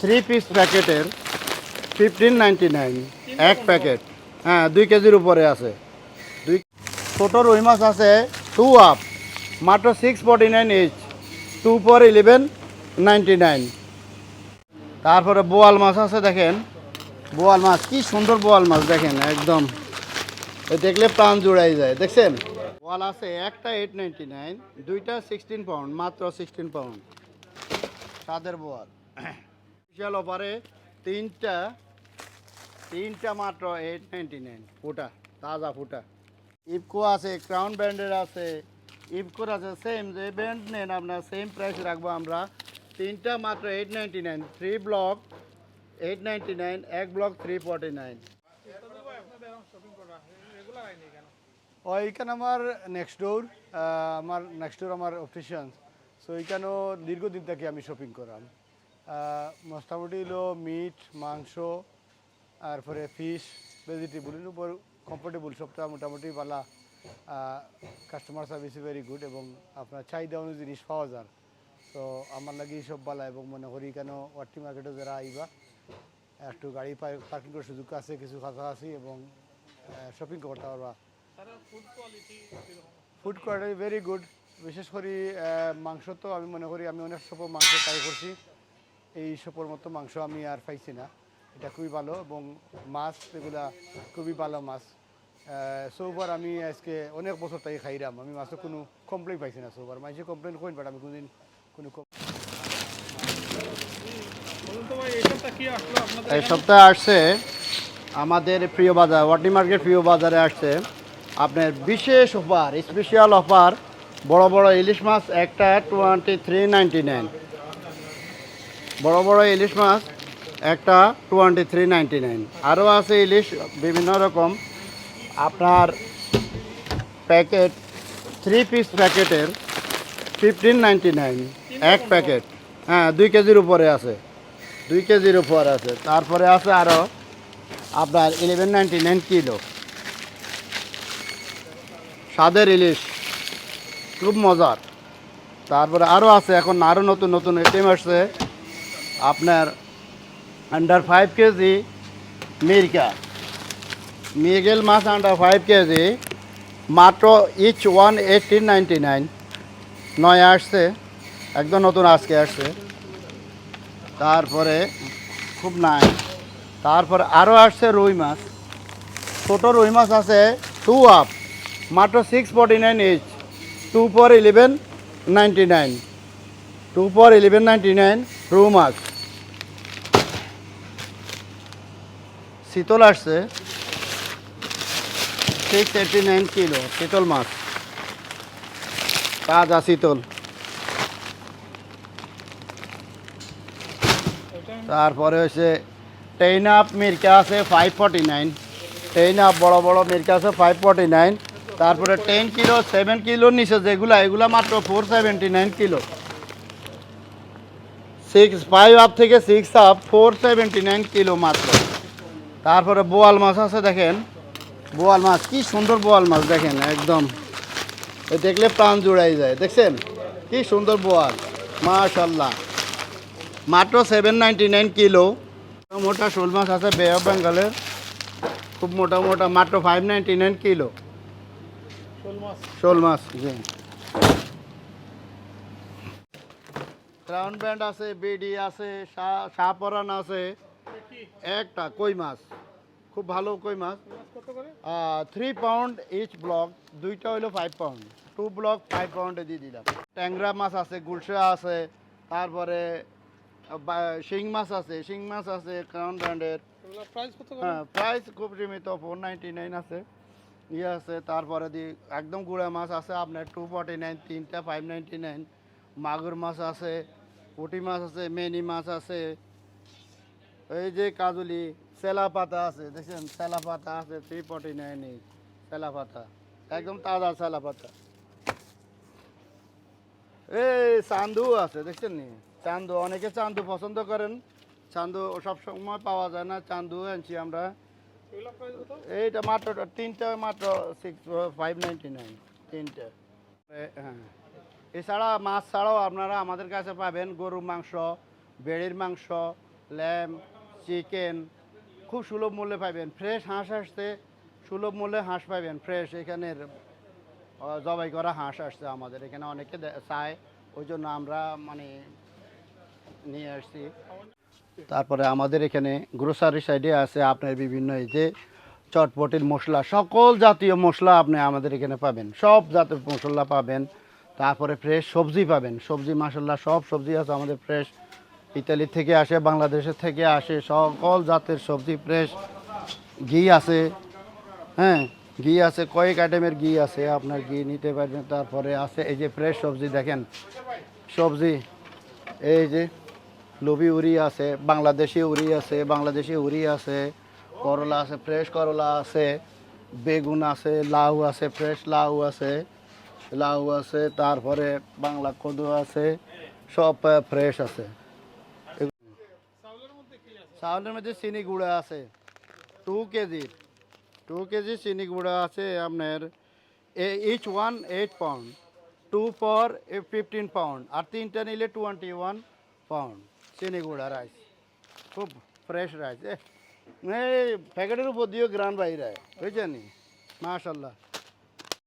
Three piece প্যাকেটের fifteen nine এক packet হ্যাঁ দুই কেজির উপরে আছে। দুই ছোটো রুই মাছ আছে টু আপ মাত্র six forty nine each two for eleven ninety nine তারপরে বোয়াল মাছ আছে, দেখেন। বোয়াল মাছ, কি সুন্দর বোয়াল মাছ, দেখেন, একদম। দেখলে প্রাণ জুড়াই যায়, দেখছেন? বোয়াল আছে, একটা এইট নাইনটি নাইন দুইটা সিক্সটিন পাউন্ড মাত্র সিক্সটিন পাউন্ড সাদের বোয়াল। বিশাল অফারে তিনটা তিনটা মাত্র এইট নাইনটি নাইন ফুটা, তাজা ফুটা। ইফকো আছে ক্রাউন ব্র্যান্ডের আছে, ইফকোর আছে সেম যে ব্র্যান্ড নেন আপনার সেম প্রাইস রাখব আমরা। তিনটা মাত্র eight ninety nine three block eight ninety nine এক ব্লক থ্রি ফর্টি নাইন ও, এইখানে আমার নেক্সট ডোর আমার নেক্সট ডোর আমার অপটিশিয়ানস সো এইখানেও দীর্ঘদিন থেকে আমি শপিং করাম। মোটামুটি হলো মিট মাংস তারপরে ফিশ ভেজিটেবল এর উপর কমফোর্টেবল সবটা মোটামুটি ভালো কাস্টমার সার্ভিস ভেরি গুড এবং আপনার চাহিদা অনুযায়ী জিনিস পাওয়া যায়। তো আমার লাগে সব বালা এবং মনে করি কেন ওয়ার্টি মার্কেটে যারা আইবা একটু গাড়ি পার্কিং করার সুযোগ আছে কিছু কাছাকাছি এবং শপিং করতে পারবা। ফুড কোয়ালিটি ভেরি গুড বিশেষ করে মাংস তো আমি মনে করি আমি অনেক সব মাংস ট্রাই করছি। এই সপর মতো মাংস আমি আর পাইছি না। এটা খুবই ভালো এবং মাছ এগুলা খুবই ভালো মাছ। সৌবার আমি আজকে অনেক বছর তাই খাইলাম আমি মাছের কোনো কমপ্লেন পাইছি না সৌবার মাঝে কমপ্লেন করেন বাট আমি কোনোদিন কোনো এই সপ্তাহে আসছে আমাদের প্রিয় বাজার ওয়াটি মার্কেট প্রিয় বাজারে আসছে আপনার বিশেষ অফার স্পেশাল অফার বড় বড় ইলিশ মাছ একটা টোয়েন্টি থ্রি নাইনটি নাইন বড় বড় ইলিশ মাছ, একটা টোয়েন্টি থ্রি নাইনটি নাইন আরও আছে ইলিশ, বিভিন্ন রকম। আপনার প্যাকেট থ্রি পিস প্যাকেটের ফিফটিন নাইনটি নাইন এক প্যাকেট। হ্যাঁ দুই কেজির উপরে আছে। দুই কেজির উপর আছে। তারপরে আছে আরও আপনার ইলেভেন নাইনটি নাইন কিলো। স্বাদের ইলিশ। খুব মজার। তারপরে আরও আছে, এখন আরও নতুন নতুন আইটেম আসছে। আপনার আন্ডার ফাইভ কেজি মির্কা মিগেল মাছ আন্ডার ফাইভ কেজি মাত্র ইচ ওয়ান এইটিন নাইন নয় আসছে, একদম নতুন আজকে আসছে। তারপরে খুব নাই তারপরে আরও আসছে রুই মাছ। ছোটো রুই মাছ আছে টু আপ মাত্র six forty nine each two for eleven ninety nine two for eleven ninety nine রু মাছ। শীতল আসছে। সিক্স এইটি নাইন কিলো শীতল মাছ। তাজা শীতল। তারপরে হচ্ছে টেইন আপ মির্কা আছে five forty nine ten up বড় বড় মির্কা আছে ফাইভ ফর্টি নাইন তারপরে টেন কিলো সেভেন কিলোর নিচে যেগুলো, এগুলো মাত্র four seventy nine kilo six five up থেকে six up four seventy nine kilo মাত্র। তারপরে বোয়াল মাছ আছে দেখেন। বোয়াল মাছ কি সুন্দর বোয়াল মাছ দেখেন একদম। দেখলে প্রাণ জুড়াই যায় দেখছেন? কি সুন্দর বোয়াল মাশাল্লাহ মাত্র সেভেন নাইনটি নাইন কিলো। মোটা শোল মাছ আছে বে অফ বেঙ্গলের খুব মোটা মোটা মাত্র ফাইভ নাইনটি নাইন কিলো। শোল মাছ। শোল মাছ জি। ক্রাউন ব্যান্ড আছে বিডি আছে শাহপরান আছে। একটা কই মাছ? খুব ভালো কই মাছ। থ্রি পাউন্ড ইচ ব্লক দুইটা হইল five pound two block five পাউন্ডে দিয়ে দিলাম। ট্যাংরা মাছ আছে গুলশা আছে তারপরে শিং মাছ আছে শিং মাছ আছে ক্রাউন ব্র্যান্ডের হ্যাঁ প্রাইস খুব সীমিত ফোর নাইনটি নাইন আছে। ইয়ে আছে তারপরে দি একদম গুঁড়া মাছ আছে আপনার টু ফর্টি নাইন তিনটা ফাইভ নাইনটি নাইন মাগুর মাছ আছে পুঁটি মাছ আছে মেনি মাছ আছে। এই যে কাজুলি সেলা পাতা আছে দেখছেন? সেলা পাতা আছে থ্রি ফর্টি নাইন সেলা পাতা একদম তাজা সেলা পাতা। এই চান্দু আছে দেখছেন নি? চান্দু অনেকে চান্দু পছন্দ করেন। চান্দু সব সময় পাওয়া যায় না চান্দু আনছি আমরা। এইটা মাত্র তিনটা মাত্র সিক্স ফাইভ নাইনটি নাইন তিনটে। হ্যাঁ। এছাড়া মাছ ছাড়াও আপনারা আমাদের কাছে পাবেন গরুর মাংস বেড়ির মাংস ল্যাম চিকেন, খুব সুলভ মূল্যে পাবেন ফ্রেশ হাঁস আসছে, সুলভ মূল্যে হাঁস পাবেন ফ্রেশ এখানের জবাই করা হাঁস আসছে আমাদের। এখানে অনেকে চায়, ওই জন্য আমরা মানে নিয়ে আসছি। তারপরে আমাদের এখানে গ্রোসারি সাইডে আছে আপনার বিভিন্ন এই যে চটপটির মশলা, সকল জাতীয় মশলা আপনি আমাদের এখানে পাবেন। সব জাতের মশলা পাবেন। তারপরে ফ্রেশ সবজি পাবেন। সবজি মশলা সব সবজি আছে আমাদের ফ্রেশ ইতালি থেকে আসে, বাংলাদেশের থেকে আসে, সকল জাতের সবজি ফ্রেশ ঘি আছে হ্যাঁ ঘি আছে, কয়েক আইটেমের ঘি আছে, আপনার ঘি নিতে পারবেন, তারপরে আছে এই যে ফ্রেশ সবজি দেখেন, সবজি, এই যে লবি উড়ি আছে, বাংলাদেশি উড়ি আছে, বাংলাদেশি উড়ি আছে, করলা আছে ফ্রেশ করলা আছে, বেগুন আছে, লাউ আছে ফ্রেশ লাউ আছে লাউ আছে, তারপরে বাংলা কদু আছে, সব ফ্রেশ আছে চাউলের মধ্যে কি আছে চাউলের মধ্যে চিনি গুঁড়া আছে। Two KG. টু কেজি চিনি গুঁড়া আছে আপনার each one eight pound two for fifteen pound আর তিনটা নিলে টোয়েন্টি ওয়ান পাউন্ড চিনি গুঁড়া রাইস খুব ফ্রেশ রাইস এই প্যাকেটের উপর দিয়েও গ্রান বাইরে। বুঝছেন মাশাল্লাহ